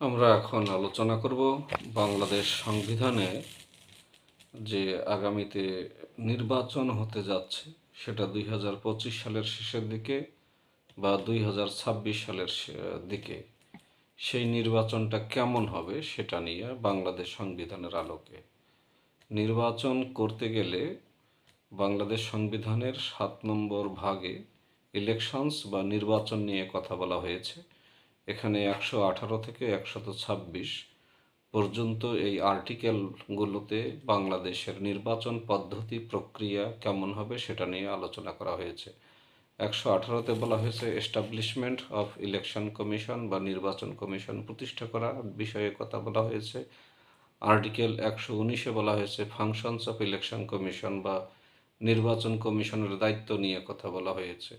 আমরা এখন আলোচনা করব বাংলাদেশ সংবিধানে যে আগামীতে নির্বাচন হতে যাচ্ছে, সেটা দুই হাজার পঁচিশ সালের শেষের দিকে বা দুই হাজার ছাব্বিশ সালের দিকে। সেই নির্বাচনটা কেমন হবে সেটা নিয়ে বাংলাদেশ সংবিধানের আলোকে। নির্বাচন করতে গেলে বাংলাদেশ সংবিধানের সাত নম্বর ভাগে ইলেকশনস বা নির্বাচন নিয়ে কথা বলা হয়েছে। এখানে একশো আঠারো থেকে একশত ছাব্বিশ পর্যন্ত এই আর্টিকেলগুলোতে বাংলাদেশের নির্বাচন পদ্ধতি প্রক্রিয়া কেমন হবে সেটা নিয়ে আলোচনা করা হয়েছে। একশো আঠারোতে বলা হয়েছে, এস্টাবলিশমেন্ট অফ ইলেকশন কমিশন বা নির্বাচন কমিশন প্রতিষ্ঠা করা বিষয়ে কথা বলা হয়েছে। আর্টিকেল একশো উনিশে বলা হয়েছে, ফাংশনস অফ ইলেকশন কমিশন বা নির্বাচন কমিশনের দায়িত্ব নিয়ে কথা বলা হয়েছে।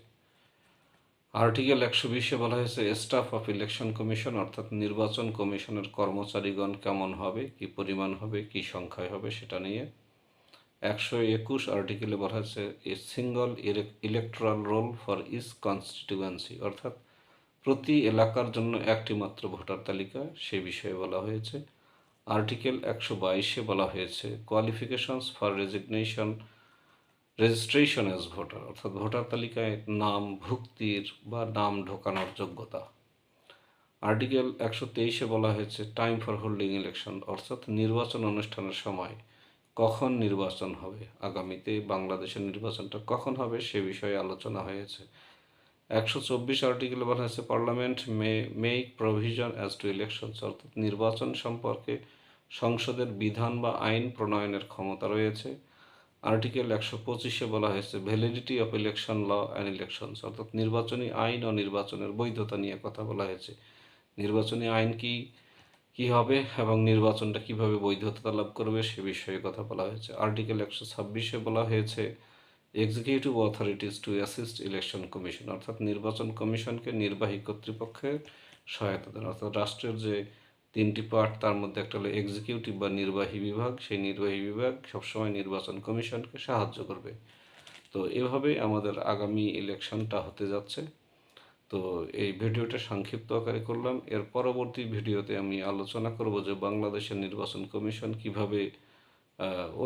আর্টিকেল একশো বিশে বলা হয়েছে, স্টাফ অফ ইলেকশন কমিশন অর্থাৎ নির্বাচন কমিশনের কর্মচারীগণ কেমন হবে, কি পরিমাণ হবে, কি সংখ্যায় হবে সেটা নিয়ে। একশো একুশ আর্টিকেলে বলা হয়েছে, a single electoral roll for is constituency অর্থাৎ প্রতি এলাকার জন্য একটি মাত্র ভোটার তালিকা, সে বিষয়ে বলা হয়েছে। আর্টিকেল একশো বাইশে বলা হয়েছে, qualifications for resignation registration as voter অর্থাৎ ভোটার তালিকায় নাম, ভুক্তির বা নাম ঢোকানোর যোগ্যতা। আর্টিকেল একশো তেইশে বলা হয়েছে টাইম ফর হোল্ডিং ইলেকশন অর্থাৎ নির্বাচন অনুষ্ঠানের সময় কখন নির্বাচন হবে? আগামীতে বাংলাদেশের নির্বাচনটা কখন হবে? সে বিষয়ে আলোচনা হয়েছে। একশো চব্বিশ আর্টিকেলে বলা হয়েছে parliament may make provision as to elections অর্থাৎ নির্বাচন সম্পর্কে সংসদের বিধান বা আইন প্রণয়নের ক্ষমতা রয়েছে। আর্টিকেল একশো পঁচিশে বলা হয়েছে validity of election law and elections অর্থাৎ নির্বাচনী আইন ও নির্বাচনের বৈধতা নিয়ে কথা বলা হয়েছে। নির্বাচনী আইন কি কি হবে এবং নির্বাচনটা কীভাবে বৈধতা লাভ করবে সে বিষয়ে কথা বলা হয়েছে। আর্টিকেল একশো ছাব্বিশে বলা হয়েছে executive authorities to assist election commission অর্থাৎ নির্বাচন কমিশনকে নির্বাহী কর্তৃপক্ষের সহায়তা দেন। অর্থাৎ রাষ্ট্রের যে তিনটি পার্ট তার মধ্যে একটা হলো এক্সিকিউটিভ বা নির্বাহী বিভাগ। সেই নির্বাহী বিভাগ সবসময় নির্বাচন কমিশনকে সাহায্য করবে। তো এভাবে আমাদের আগামী ইলেকশনটা হতে যাচ্ছে। তো এই ভিডিওটা সংক্ষিপ্ত আকারে করলাম। এর পরবর্তী ভিডিওতে আমি আলোচনা করব যে বাংলাদেশের নির্বাচন কমিশন কীভাবে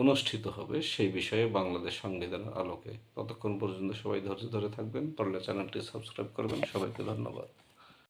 অনুষ্ঠিত হবে সেই বিষয়ে বাংলাদেশ সংবিধানের আলোকে। ততক্ষণ পর্যন্ত সবাই ধৈর্য ধরে থাকবেন। পারলে চ্যানেলটি সাবস্ক্রাইব করবেন। সবাইকে ধন্যবাদ।